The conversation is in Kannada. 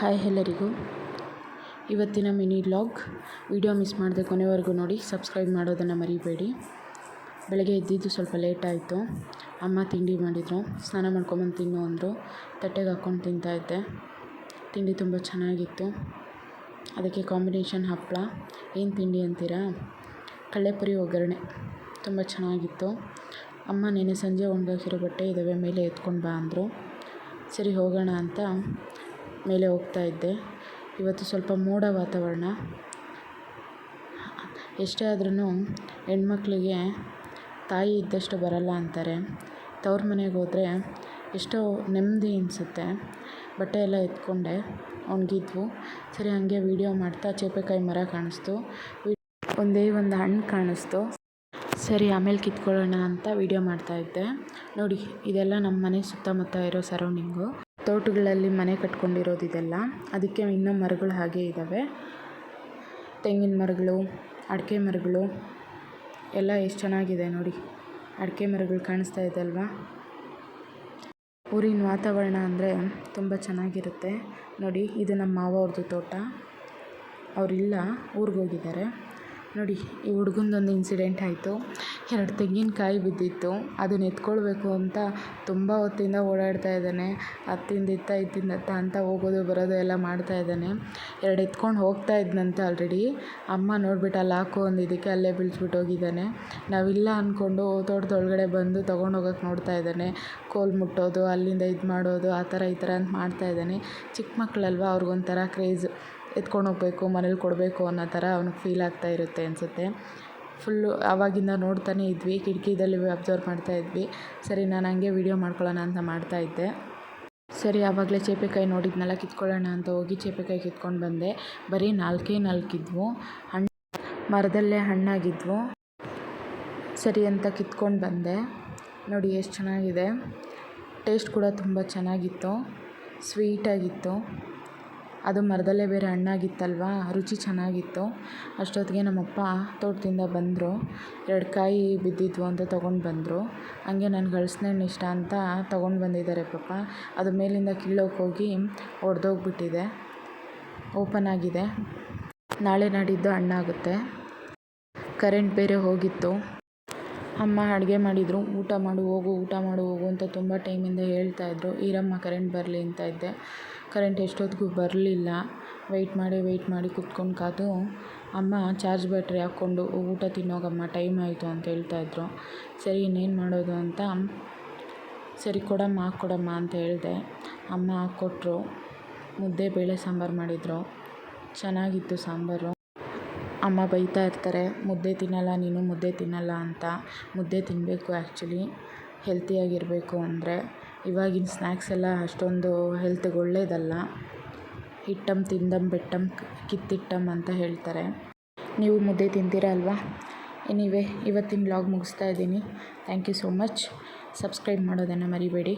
ಹಾಯ್ ಎಲ್ಲರಿಗೂ. ಇವತ್ತಿನ ಮಿನಿ ವ್ಲಾಗ್ ವಿಡಿಯೋ ಮಿಸ್ ಮಾಡದೆ ಕೊನೆವರೆಗೂ ನೋಡಿ, ಸಬ್ಸ್ಕ್ರೈಬ್ ಮಾಡೋದನ್ನು ಮರಿಬೇಡಿ. ಬೆಳಗ್ಗೆ ಎದ್ದಿದ್ದು ಸ್ವಲ್ಪ ಲೇಟ್ ಆಯಿತು. ಅಮ್ಮ ತಿಂಡಿ ಮಾಡಿದರು. ಸ್ನಾನ ಮಾಡ್ಕೊಂಬಂದು ತಿನ್ನು ಅಂದರು. ತಟ್ಟೆಗೆ ಹಾಕ್ಕೊಂಡು ತಿಂತಾಯಿದ್ದೆ ತಿಂಡಿ ತುಂಬ ಚೆನ್ನಾಗಿತ್ತು. ಅದಕ್ಕೆ ಕಾಂಬಿನೇಷನ್ ಹಪ್ಪಳ ಏನು ತಿಂಡಿ ಅಂತೀರಾ? ಕಳ್ಳೆಪುರಿ ಒಗ್ಗರಣೆ. ತುಂಬ ಚೆನ್ನಾಗಿತ್ತು. ಅಮ್ಮ ನೆನೆ ಸಂಜೆ ಒಣಗಾಕಿರೋ ಬಟ್ಟೆ ಇದ್ದಾವೆ ಮೇಲೆ ಎತ್ಕೊಂಡು ಬಾ ಅಂದರು. ಸರಿ ಹೋಗೋಣ ಅಂತ ಮೇಲೆ ಹೋಗ್ತಾ ಇದ್ದೆ. ಇವತ್ತು ಸ್ವಲ್ಪ ಮೋಡ ವಾತಾವರಣ. ಎಷ್ಟೇ ಆದ್ರೂ ಹೆಣ್ಮಕ್ಳಿಗೆ ತಾಯಿ ಇದ್ದಷ್ಟು ಬರಲ್ಲ ಅಂತಾರೆ. ತವ್ರ ಮನೆಗೆ ಹೋದರೆ ಎಷ್ಟೋ ನೆಮ್ಮದಿ ಅನಿಸುತ್ತೆ. ಬಟ್ಟೆ ಎಲ್ಲ ಎತ್ಕೊಂಡೆ, ಒಣಗಿದ್ವು. ಸರಿ, ಹಾಗೆ ವೀಡಿಯೋ ಮಾಡ್ತಾ ಚೇಪೆಕಾಯಿ ಮರ ಕಾಣಿಸ್ತು. ಒಂದೇ ಒಂದು ಹಣ್ಣು ಕಾಣಿಸ್ತು. ಸರಿ, ಆಮೇಲೆ ಕಿತ್ಕೊಳ್ಳೋಣ ಅಂತ ವೀಡಿಯೋ ಮಾಡ್ತಾಯಿದ್ದೆ ನೋಡಿ, ಇದೆಲ್ಲ ನಮ್ಮ ಮನೆ ಸುತ್ತಮುತ್ತ ಇರೋ ಸರೌಂಡಿಂಗು ತೋಟಗಳಲ್ಲಿ ಮನೆ ಕಟ್ಕೊಂಡಿರೋದು ಇದೆಲ್ಲ. ಅದಕ್ಕೆ ಇನ್ನೂ ಮರಗಳು ಹಾಗೆ ಇದ್ದಾವೆ ತೆಂಗಿನ ಮರಗಳು, ಅಡಿಕೆ ಮರಗಳು, ಎಲ್ಲ ಎಷ್ಟು ಚೆನ್ನಾಗಿದೆ ನೋಡಿ. ಅಡಿಕೆ ಮರಗಳು ಕಾಣಿಸ್ತಾ ಇದೆ ಅಲ್ವಾ? ಊರಿನ ವಾತಾವರಣ ಅಂದರೆ ತುಂಬ ಚೆನ್ನಾಗಿರುತ್ತೆ. ನೋಡಿ, ಇದು ನಮ್ಮ ಮಾವ ಅವ್ರದ್ದು ತೋಟ. ಅವರಿಲ್ಲ, ಊರಿಗೆ ಹೋಗಿದ್ದಾರೆ. ನೋಡಿ, ಈ ಹುಡ್ಗಂದೊಂದು ಇನ್ಸಿಡೆಂಟ್ ಆಯಿತು. ಎರಡು ತೆಂಗಿನಕಾಯಿ ಬಿದ್ದಿತ್ತು. ಅದನ್ನ ಎತ್ಕೊಳ್ಬೇಕು ಅಂತ ತುಂಬ ಹೊತ್ತಿಂದ ಓಡಾಡ್ತಾ ಇದ್ದಾನೆ. ಅತ್ತಿಂದ ಇತ್ತ, ಇತ್ತಿಂದ ಅಂತ ಹೋಗೋದು, ಬರೋದು ಎಲ್ಲ ಮಾಡ್ತಾ ಇದ್ದಾನೆ. ಎರಡು ಎತ್ಕೊಂಡು ಹೋಗ್ತಾ ಇದ್ನಂತೆ ಆಲ್ರೆಡಿ ಅಮ್ಮ ನೋಡ್ಬಿಟ್ಟು, ಅಲ್ಲಿ ಒಂದು ಇದಕ್ಕೆ ಅಲ್ಲೇ ಬೀಳ್ಸ್ಬಿಟ್ಟು ಹೋಗಿದ್ದಾನೆ. ನಾವಿಲ್ಲ ಅಂದ್ಕೊಂಡು ತೋಟದೊಳಗಡೆ ಬಂದು ತೊಗೊಂಡು ಹೋಗೋಕೆ ನೋಡ್ತಾ ಇದ್ದಾನೆ. ಕೋಲ್ ಮುಟ್ಟೋದು, ಅಲ್ಲಿಂದ ಇದು ಮಾಡೋದು, ಆ ಥರ ಈ ಥರ ಅಂತ ಮಾಡ್ತಾ ಇದ್ದಾನೆ. ಚಿಕ್ಕ ಮಕ್ಕಳಲ್ವ ಅವ್ರಿಗೊಂಥರ ಕ್ರೇಜ್ ಎತ್ಕೊಂಡು ಹೋಗಬೇಕು, ಮನೇಲಿ ಕೊಡಬೇಕು ಅನ್ನೋ ಥರ ಅವ್ನಿಗೆ ಫೀಲ್ ಆಗ್ತಾ ಇರುತ್ತೆ ಅನಿಸುತ್ತೆ. ಫುಲ್ಲು ಆವಾಗಿಂದ ನೋಡ್ತಾನೆ ಇದ್ವಿ, ಕಿಟಕಿದಲ್ಲಿ ಅಬ್ಸರ್ವ್ ಮಾಡ್ತಾ ಇದ್ವಿ. ಸರಿ, ನಾನು ಹಂಗೆ ವೀಡಿಯೋ ಮಾಡ್ಕೊಳ್ಳೋಣ ಅಂತ ಮಾಡ್ತಾ ಇದ್ದೆ. ಸರಿ, ಆವಾಗಲೇ ಚೇಪೆಕಾಯಿ ನೋಡಿದ್ನಲ್ಲ, ಕಿತ್ಕೊಳ್ಳೋಣ ಅಂತ ಹೋಗಿ ಚೇಪೆಕಾಯಿ ಕಿತ್ಕೊಂಡು ಬಂದೆ. ಬರೀ ನಾಲ್ಕೇ ನಾಲ್ಕಿದ್ವು. ಹಣ್ಣು ಮರದಲ್ಲೇ ಹಣ್ಣಾಗಿದ್ವು. ಸರಿ ಅಂತ ಕಿತ್ಕೊಂಡು ಬಂದೆ. ನೋಡಿ, ಎಷ್ಟು ಚೆನ್ನಾಗಿದೆ. ಟೇಸ್ಟ್ ಕೂಡ ತುಂಬ ಚೆನ್ನಾಗಿತ್ತು. ಸ್ವೀಟಾಗಿತ್ತು ಅದು ಮರದಲ್ಲೇ ಬೇರೆ ಹಣ್ಣಾಗಿತ್ತಲ್ವ? ರುಚಿ ಚೆನ್ನಾಗಿತ್ತು. ಅಷ್ಟೊತ್ತಿಗೆ ನಮ್ಮಪ್ಪ ತೋಟದಿಂದ ಬಂದರು. ಎರಡು ಕಾಯಿ ಬಿದ್ದಿದ್ವು ಅಂತ ತೊಗೊಂಡು ಬಂದರು. ಹಂಗೆ ನಾನು ಹಲಸಿನ ಹಣ್ಣು ಇಷ್ಟ ಅಂತ ತೊಗೊಂಡು ಬಂದಿದ್ದಾರೆ ಪಾಪ. ಅದು ಮೇಲಿಂದ ಕೀಳೋಕೆ ಹೋಗಿ ಒಡೆದೋಗ್ಬಿಟ್ಟಿದೆ. ಓಪನ್ ಆಗಿದೆ. ನಾಳೆ ನಾಡಿದ್ದು ಹಣ್ಣಾಗುತ್ತೆ. ಕರೆಂಟ್ ಬೇರೆ ಹೋಗಿತ್ತು. ಅಮ್ಮ ಅಡುಗೆ ಮಾಡಿದರು. ಊಟ ಮಾಡು, ಹೋಗು, ಊಟ ಮಾಡು, ಹೋಗು ಅಂತ ತುಂಬ ಟೈಮಿಂದ ಹೇಳ್ತಾಯಿದ್ರು ಈರಮ್ಮ ಕರೆಂಟ್ ಬರಲಿ ಅಂತ ಇದ್ದೆ. ಕರೆಂಟ್ ಎಷ್ಟೊತ್ತಿಗೂ ಬರಲಿಲ್ಲ. ವೆಯ್ಟ್ ಮಾಡಿ ವೆಯ್ಟ್ ಮಾಡಿ ಕುತ್ಕೊಂಡು ಕಾದು ಅಮ್ಮ ಚಾರ್ಜ್ ಬ್ಯಾಟ್ರಿ ಹಾಕ್ಕೊಂಡು ಊಟ ತಿನ್ನೋಗಮ್ಮ ಟೈಮ್ ಆಯಿತು ಅಂತ ಹೇಳ್ತಾಯಿದ್ರು ಸರಿ, ಇನ್ನೇನು ಮಾಡೋದು ಅಂತ ಸರಿ, ಕೊಡಮ್ಮ ಹಾಕ್ಕೊಡಮ್ಮ ಅಂತ ಹೇಳಿದೆ. ಅಮ್ಮ ಹಾಕ್ಕೊಟ್ರು ಮುದ್ದೆ, ಬೇಳೆ ಸಾಂಬಾರು ಮಾಡಿದರು. ಚೆನ್ನಾಗಿತ್ತು ಸಾಂಬಾರು. ಅಮ್ಮ ಬೈತಾ ಇರ್ತಾರೆ, ಮುದ್ದೆ ತಿನ್ನಲ್ಲ, ನೀನು ಮುದ್ದೆ ತಿನ್ನಲ್ಲ ಅಂತ. ಮುದ್ದೆ ತಿನ್ನಬೇಕು ಆ್ಯಕ್ಚುಲಿ ಹೆಲ್ತಿಯಾಗಿರಬೇಕು ಅಂದರೆ. ಇವಾಗಿನ ಸ್ನ್ಯಾಕ್ಸ್ ಎಲ್ಲ ಅಷ್ಟೊಂದು ಹೆಲ್ತ್ಗೆ ಒಳ್ಳೆಯದಲ್ಲ ಹಿಟ್ಟಮ್ ತಿಂದಮ್ ಬೆಟ್ಟಂ ಕಿತ್ತಿಟ್ಟಮ್ ಅಂತ ಹೇಳ್ತಾರೆ. ನೀವು ಮುದ್ದೆ ತಿಂತೀರ ಅಲ್ವಾ? ಎನಿವೆ ಇವತ್ತಿನ ವ್ಲಾಗ್ ಮುಗಿಸ್ತಾ ಇದ್ದೀನಿ. Thank you so much subscribe ಮಾಡೋದನ್ನು ಮರಿಬೇಡಿ.